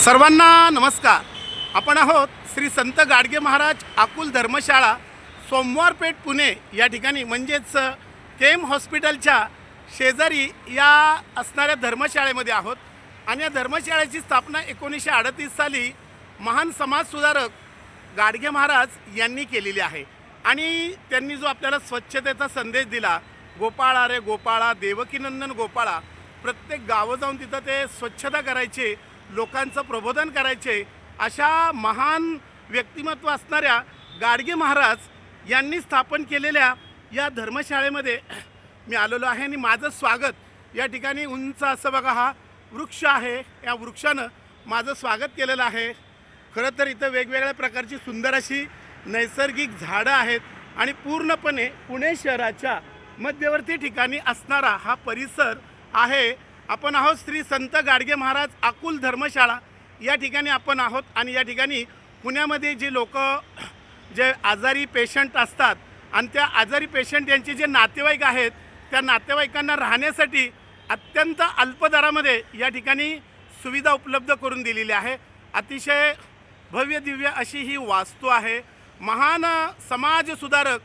सर्वांना नमस्कार. आपण आहोत श्री संत गाडगे महाराज आकुल धर्मशाळा सोमवारपेठ पुणे या ठिकाणी. म्हणजेच केम हॉस्पिटलच्या शेजारी या असणाऱ्या धर्मशाळेमध्ये आहोत. आणि या धर्मशाळेची स्थापना एकोणीसशे अडतीस साली महान समाजसुधारक गाडगे महाराज यांनी केलेली आहे. आणि त्यांनी जो आपल्याला स्वच्छतेचा संदेश दिला गोपाळा रे गोपाळा देवकीनंदन गोपाळा प्रत्येक गावं जाऊन तिथं ते स्वच्छता करायचे लोकांचं प्रबोधन करायचे अशा महान व्यक्तिमत्व असणाऱ्या गाडगे महाराज यांनी स्थापन केलेल्या या धर्मशाळेमध्ये मी आलेलो आहे आणि माझं स्वागत या ठिकाणी उंच असं बघा हा वृक्ष आहे. या वृक्षानं माझं स्वागत केलेलं आहे. खरं तर इथं वेगवेगळ्या प्रकारची सुंदर अशी नैसर्गिक झाडं आहेत आणि पूर्णपणे पुणे शहराच्या मध्यवर्ती ठिकाणी असणारा हा परिसर आहे. आपण आहोत श्री संत गाडगे महाराज आकुल धर्मशाळा. या ठिकाणी आपण आहोत आणि या ठिकाणी पुण्यामध्ये जे लोक जे आजारी पेशंट असतात आणि त्या आजारी पेशंट यांचे जे नातेवाईक आहेत त्या नातेवाईकांना राहण्यासाठी अत्यंत अल्प दरामध्ये या ठिकाणी सुविधा उपलब्ध करून दिलेली आहे. अतिशय भव्य दिव्य अशी ही वास्तू आहे. महान समाजसुधारक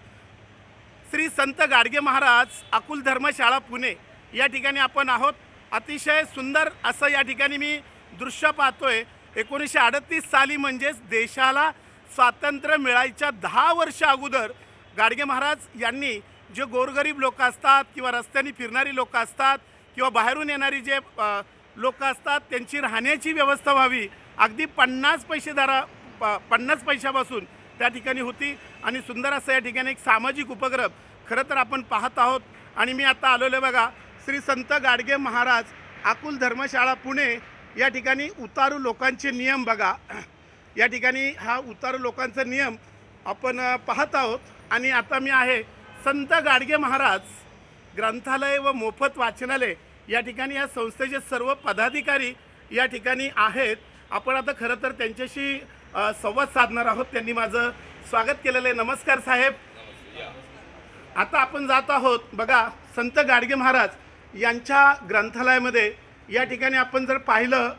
श्री संत गाडगे महाराज अकुल धर्मशाळा पुणे. या ठिकाणी आपण आहोत. अतिशय सुंदर असं या ठिकाणी मी दृश्य पाहतोय. एकोणीसशे अडतीस साली म्हणजेच देशाला स्वातंत्र्य मिळायच्या दहा वर्ष अगोदर गाडगे महाराज यांनी जे गोरगरीब लोक असतात किंवा रस्त्याने फिरणारी लोक असतात किंवा बाहेरून येणारी जे लोक असतात त्यांची राहण्याची व्यवस्था व्हावी. अगदी पन्नास पैसे दरा प पन्नास पैशापासून त्या ठिकाणी होती. आणि सुंदर असं या ठिकाणी एक सामाजिक उपक्रम खरं तर आपण पाहत आहोत. आणि मी आता आलेलो आहे बघा श्री संत गाडगे महाराज आकुल धर्मशाळा पुणे या ठिकाणी उतारू लोकांचे नियम बघा. या ठिकाणी हा उतारू लोकांचा नियम आपण पाहत आहोत. आणि आता मी आहे संत गाडगे महाराज ग्रंथालय व मोफत वाचनालय. या ठिकाणी या संस्थेचे सर्व पदाधिकारी या ठिकाणी आहेत. आपण आता खरं तर त्यांच्याशी संवाद साधणार आहोत. त्यांनी माझं स्वागत केलेलं आहे. नमस्कार साहेब. आता आपण जात आहोत. बघा संत गाडगे महाराज यांच्या ग्रंथालयामध्ये या ठिकाणी आपण जर पाहिलं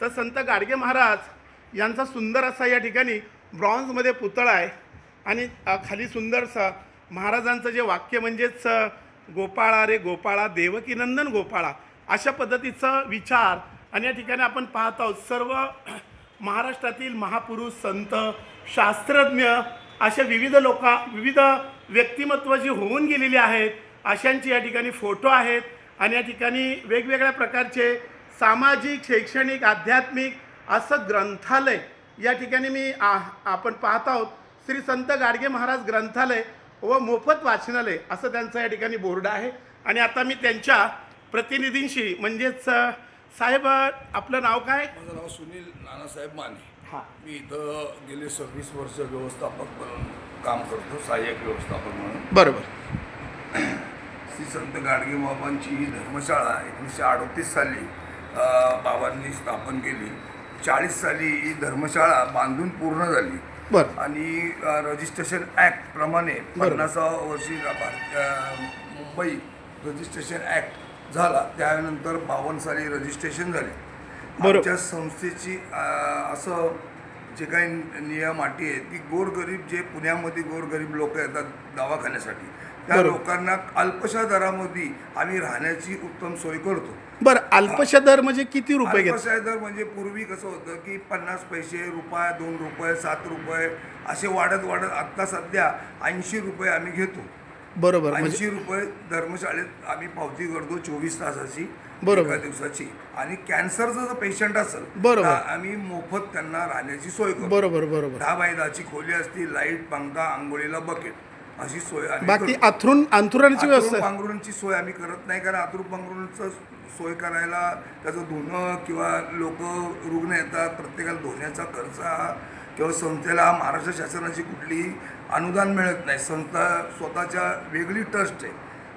तर संत गाडगे महाराज यांचा सुंदर असा या ठिकाणी ब्रॉन्झमध्ये पुतळा आहे. आणि खाली सुंदरसा महाराजांचं जे वाक्य म्हणजेच गोपाळा रे गोपाळा देवकीनंदन गोपाळा अशा पद्धतीचं विचार आणि या ठिकाणी आपण पाहत आहोत सर्व महाराष्ट्रातील महापुरुष संत शास्त्रज्ञ अशा विविध लोका विविध व्यक्तिमत्व जी होऊन गेलेली आहेत अशांचे या ठिकाणी फोटो आहेत आणि या ठिकाणी वेगवेगळ्या प्रकारचे सामाजिक शैक्षणिक आध्यात्मिक असं ग्रंथालय या ठिकाणी मी आ आपण पाहत आहोत. श्री संत गाडगे महाराज ग्रंथालय व मोफत वाचनालय असं त्यांचं या ठिकाणी बोर्ड आहे. आणि आता मी त्यांच्या प्रतिनिधींशी म्हणजेच साहेब आपलं नाव काय? माझं नाव सुनील नानासाहेब माने. हां. मी इथं गेले सव्वीस वर्ष व्यवस्थापक म्हणून काम करतो सहाय्यक व्यवस्थापक म्हणून. बरोबर. श्री संत गाडगे बाबांची ही धर्मशाळा एकोणीसशे अडतीस साली बाबांनी स्थापन केली. चाळीस साली ही धर्मशाळा बांधून पूर्ण झाली. आणि रजिस्ट्रेशन ॲक्ट प्रमाणे पन्नासावं वर्षी मुंबई रजिस्ट्रेशन ॲक्ट झाला. त्यानंतर बावन्न साली रजिस्ट्रेशन झाले. आमच्या संस्थेची असं जे काही नियम अटी आहेत की गोरगरीब जे पुण्यामध्ये गोरगरीब लोक येतात दवाखान्यासाठी त्या. लोकांना अल्पशा दरामध्ये आम्ही राहण्याची उत्तम सोय करतो बरं अल्पशा दर म्हणजे किती रुपये अल्पशा दर म्हणजे पूर्वी कसं होतं की पन्नास पैसे रुपये दोन रुपये सात रुपये असे वाढत वाढत आत्ता सध्या ऐंशी रुपये आम्ही घेतो बरोबर म्हणजे ऐंशी रुपये धर्मशाळेत आम्ही पावती करतो चोवीस तासाची बरोबर. एका दिवसाची आणि कॅन्सरचा जर पेशंट असेल बरोबर. तर आम्ही मोफत त्यांना राहण्याची सोय करतो बरोबर बरोबर दहा बाय दहाची खोली असती लाइट पंखा आंघोळीला बकेट अशी सोय आम्ही बाकी करतो. अथरून आतुर व्यवस्था पांघरुणाची सोय आम्ही करत नाही कारण आतुर पांघरुणाचं सोय करायला त्याचं धुणं किंवा लोक रुग्ण येतात प्रत्येकाला धुण्याचा खर्च हा किंवा संस्थेला महाराष्ट्र शासनाची कुठलीही अनुदान मिळत नाही संस्था स्वतःच्या वेगळी ट्रस्ट आहे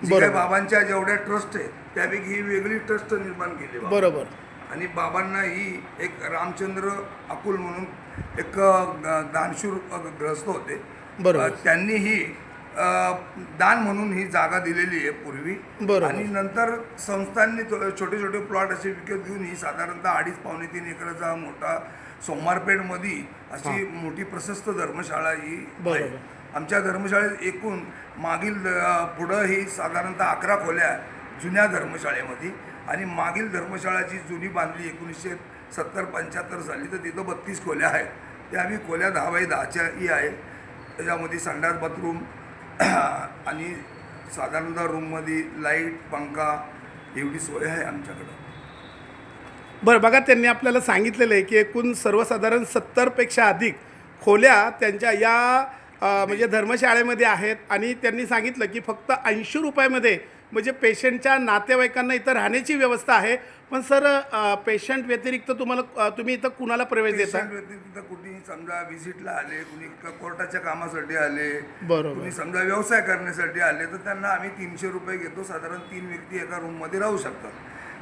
जी. बाबांच्या जेवढ्या ट्रस्ट आहे त्यापैकी ही वेगळी ट्रस्ट निर्माण केली बाबा. बरोबर आणि बाबांना ही एक रामचंद्र अकुल म्हणून एक अ, दानशूर अ, ग्रस्त होते बरोबर. अ, त्यांनी ही अ, दान म्हणून ही जागा दिलेली आहे पूर्वी बरोबर. आणि नंतर संस्थांनी तो- छोटे छोटे प्लॉट असे विकत घेऊन ही साधारणतः अडीच पावणे तीन एकराचा मोठा सोमवारपेठमध्ये अशी मोठी प्रशस्त धर्मशाळा ही आहे. बरोबर. आमच्या धर्मशाळेत एकूण मागील अ, पुढं ही साधारणतः अकरा खोल्या जुन्या धर्मशाळेमध्ये आणि मागील धर्मशाळा जी जुनी बांधली एकोणीसशे सत्तर पंच्याहत्तर साली तर तिथं बत्तीस खोल्या आहेत त्या आम्ही खोल्या दहा बाय दहाच्या ही आहे त्याच्यामध्ये संडास बाथरूम आणि साधारणतः रूममध्ये लाइट पंखा एवढी सोय आहे आमच्याकडं बरं बघा त्यांनी आपल्याला सांगितलेलं आहे की एकूण सर्वसाधारण सत्तरपेक्षा अधिक खोल्या त्यांच्या या म्हणजे धर्मशाळेमध्ये आहेत आणि त्यांनी सांगितलं की फक्त ऐंशी रुपयामध्ये म्हणजे पेशंटच्या नातेवाईकांना इथं राहण्याची व्यवस्था आहे. पण सर पेशंट व्यतिरिक्त तुम्हाला तुम्ही इथं कुणाला प्रवेश देता? व्यतिरिक्त कुणी समजा व्हिजिटला आले कुणी कोर्टाच्या कामासाठी आले बरोबर. कुणी समजा व्यवसाय करण्यासाठी आले तर त्यांना आम्ही तीनशे रुपये घेतो. साधारण तीन व्यक्ती एका रूममध्ये राहू शकतात.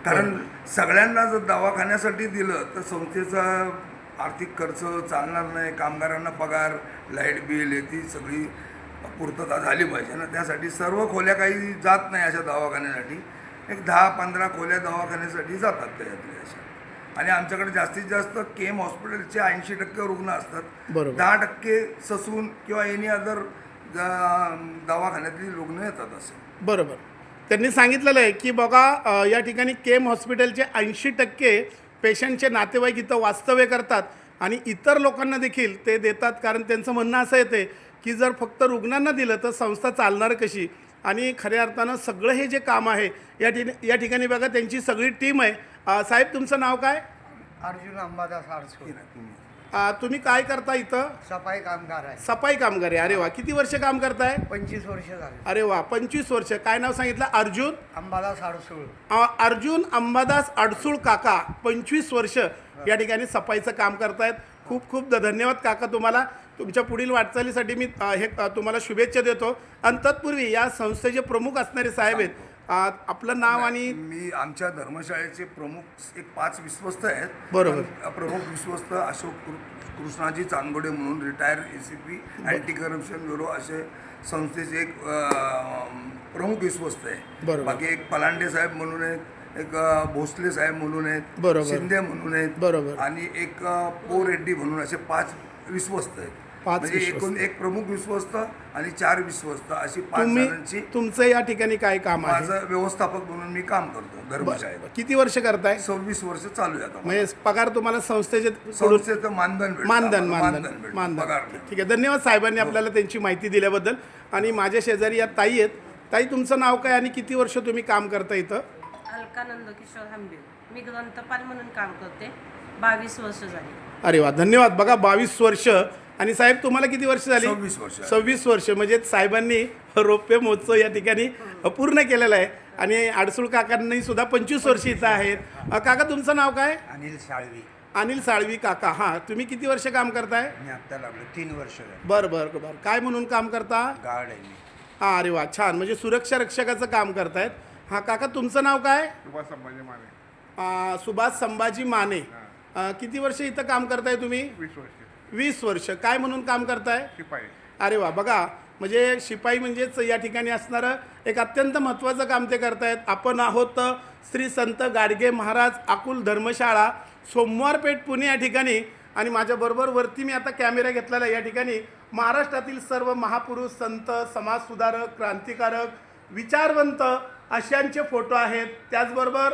कारण सगळ्यांना जर दवाखान्यासाठी दिलं तर संस्थेचा आर्थिक खर्च चालणार नाही कामगारांना पगार लाइट बिल याची सगळी पूर्तता झाली पाहिजे. ना त्यासाठी सर्व खोल्या काही जात नाही अशा दवाखान्यासाठी. एक दहा पंधरा खोल्या दवाखान्यासाठी जातात त्याच्यातल्या अशा. आणि आमच्याकडे जास्तीत जास्त केम हॉस्पिटलचे ऐंशी टक्के रुग्ण असतात. दहा टक्के ससून किंवा एनी अदर दवाखान्यातली रुग्ण येतात असे. बरोबर. त्यांनी सांगितलेलं आहे की बघा या ठिकाणी केम हॉस्पिटलचे ऐंशी टक्के पेशंटचे नातेवाईक इथं वास्तव्य करतात आणि इतर लोकांना देखील ते देतात. कारण त्यांचं म्हणणं असं येते की जर फक्त रुग्णांना दिलं तर संस्था चालणार कशी? आणि खऱ्या अर्थानं सगळं हे जे काम आहे या ठिकाणी या ठिकाणी बघा त्यांची सगळी टीम आहे. साहेब तुमचं नाव काय? अर्जुन अंबादास तुम्ही काय करता इथं? सफाई कामगार आहे. सफाई कामगार आहे. अरे वा किती वर्ष काम करताय? पंचवीस वर्ष झाले. अरे वा पंचवीस वर्ष. काय नाव सांगितलं? अर्जुन? अंबादास आडसोळ. अ, अर्जुन अंबादास अडसूळ काका पंचवीस वर्ष या ठिकाणी सफाईचं काम करतायत. खूप खूप ध- धन्यवाद काका तुम्हाला. तुमच्या पुढील वाटचालीसाठी मी अ, हे अ, तुम्हाला शुभेच्छा देतो. आणि तत्पूर्वी या संस्थेचे प्रमुख असणारे साहेब आहेत आपलं नाव आणि मी आमच्या धर्मशाळेचे प्रमुख एक पाच विश्वस्त आहेत बरोबर. पण प्रमुख विश्वस्त अशोक कृ- कृष्णाजी चांदगोडे म्हणून retire A C P anti corruption bureau असे संस्थेचे एक अं, प्रमुख विश्वस्त आहे बरोबर. बाकी एक पलांडे साहेब म्हणून आहेत एक अं, भोसले साहेब म्हणून आहेत बरोबर. शिंदे म्हणून आहेत बरोबर. आणि एक अं, पो रेड्डी म्हणून असे पाच विश्वस्त आहेत पाच म्हणजे विश्वस्त. एकूण एक प्रमुख विश्वस्त आणि चार विश्वस्त अशी पाच तुम्ही जणांची तुमचं या ठिकाणी काय काम आहे? माझं व्यवस्थापक म्हणून मी काम करतो धर्मशाळेत किती वर्ष करताय? सव्वीस वर्ष चालू आहे आता म्हणजे पगार तुम्हाला संस्थेचे कडून संस्थेचं मानधन भेटतं. मानधन आम्हाला. मानधन भेटतं, मानधन. नाही. ठीक आहे. धन्यवाद साहेबांनी आपल्याला त्यांची माहिती दिल्याबद्दल. आणि माझ्या शेजारी या ताई आहेत. ताई तुमचं नाव काय आणि किती वर्ष तुम्ही काम करता इथं? अलकानंद किशोर हंबीर. मी ग्रंथपाल म्हणून काम करते. बावीस वर्ष झाली. अरे वा धन्यवाद. बघा बावीस वर्ष आणि साहेब तुम्हाला किती वर्ष झाली? सव्वीस वर्ष. सव्वीस वर्ष. म्हणजे साहेबांनी रौप्य महोत्सव या ठिकाणी पूर्ण केलेला आहे. आणि आडसूळ काकांनी सुद्धा पंचवीस वर्ष इथं आहेत. अ, काका तुमचं नाव काय? अनिल साळवी. अनिल साळवी काका. हां तुम्ही किती वर्ष काम करताय? मी आत्ता लागलो तीन वर्ष झाली. बरं बरं बरं. काय म्हणून काम करता? गार्ड आहे मी. हां अरे वा छान. म्हणजे सुरक्षा रक्षकाचं काम करतायत. हां काका तुमचं नाव काय? सुभाष संभाजी माने. आ, सुभाष संभाजी माने. किती वर्ष इथं काम करताय तुम्ही? वीस वर्ष. वीस वर्ष. काय म्हणून काम करताय? शिपाई. अरे वा बघा म्हणजे शिपाई म्हणजेच या ठिकाणी असणारं एक अत्यंत महत्त्वाचं काम ते करतायत. आपण आहोत श्री संत गाडगे महाराज आकुल धर्मशाळा सोमवारपेठ पुणे या ठिकाणी. आणि माझ्याबरोबर वरती मी आता कॅमेरा घेतलेला आहे या ठिकाणी. महाराष्ट्रातील सर्व महापुरुष संत समाजसुधारक क्रांतिकारक विचारवंत अशांचे फोटो आहेत. त्याचबरोबर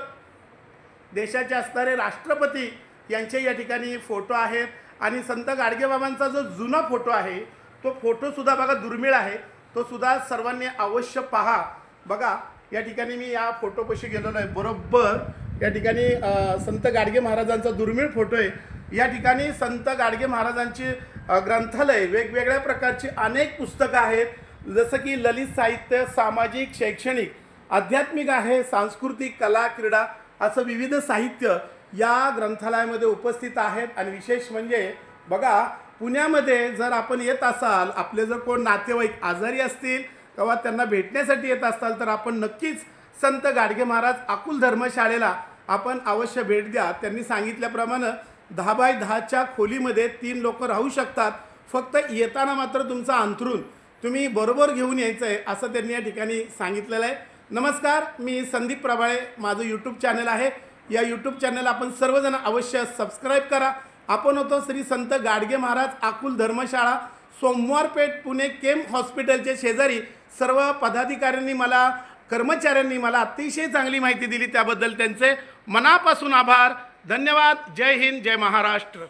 देशाचे असणारे राष्ट्रपती यांचे या ठिकाणी फोटो आहेत. आणि संत गाडगेबाबांचा जो जुना फोटो आहे तो फोटोसुद्धा बघा दुर्मिळ आहे. तो सुद्धा सर्वांनी अवश्य पहा. बघा या ठिकाणी मी या फोटोपाशी गेलेलो आहे. बरोबर या ठिकाणी संत गाडगे महाराजांचा दुर्मिळ फोटो आहे. या ठिकाणी संत गाडगे महाराजांची ग्रंथालय वेगवेगळ्या प्रकारची अनेक पुस्तकं आहेत. जसं की ललित साहित्य सामाजिक शैक्षणिक आध्यात्मिक आहे सांस्कृतिक कला क्रीडा असं विविध साहित्य. या ग्रंथालयामध्ये उपस्थित आहेत. आणि विशेष म्हणजे बघा पुण्यामध्ये जर आपण येत असाल आपले जर कोण नातेवाईक आजारी असतील किंवा त्यांना भेटण्यासाठी येत असाल तर आपण नक्कीच संत गाडगे महाराज अकुल धर्मशाळेला आपण अवश्य भेट द्या. त्यांनी सांगितल्याप्रमाणे दहा बाय दहाच्या खोलीमध्ये तीन लोक राहू शकतात. फक्त येताना मात्र तुमचं अंथरूण तुम्ही बरोबर घेऊन यायचं आहे असं त्यांनी या ठिकाणी सांगितलेलं आहे. नमस्कार मी संदीप प्रभाळे माझं यूट्यूब चॅनल आहे. या यूट्यूब चॅनल आपण सर्वजण अवश्य सबस्क्राईब करा. आपण होतो श्री संत गाडगे महाराज आकुल धर्मशाळा सोमवार पेठ पुणे केम हॉस्पिटलचे शेजारी. सर्व पदाधिकाऱ्यांनी मला कर्मचाऱ्यांनी मला अतिशय चांगली माहिती दिली त्याबद्दल त्यांचे मनापासून आभार. धन्यवाद. जय हिंद जय महाराष्ट्र.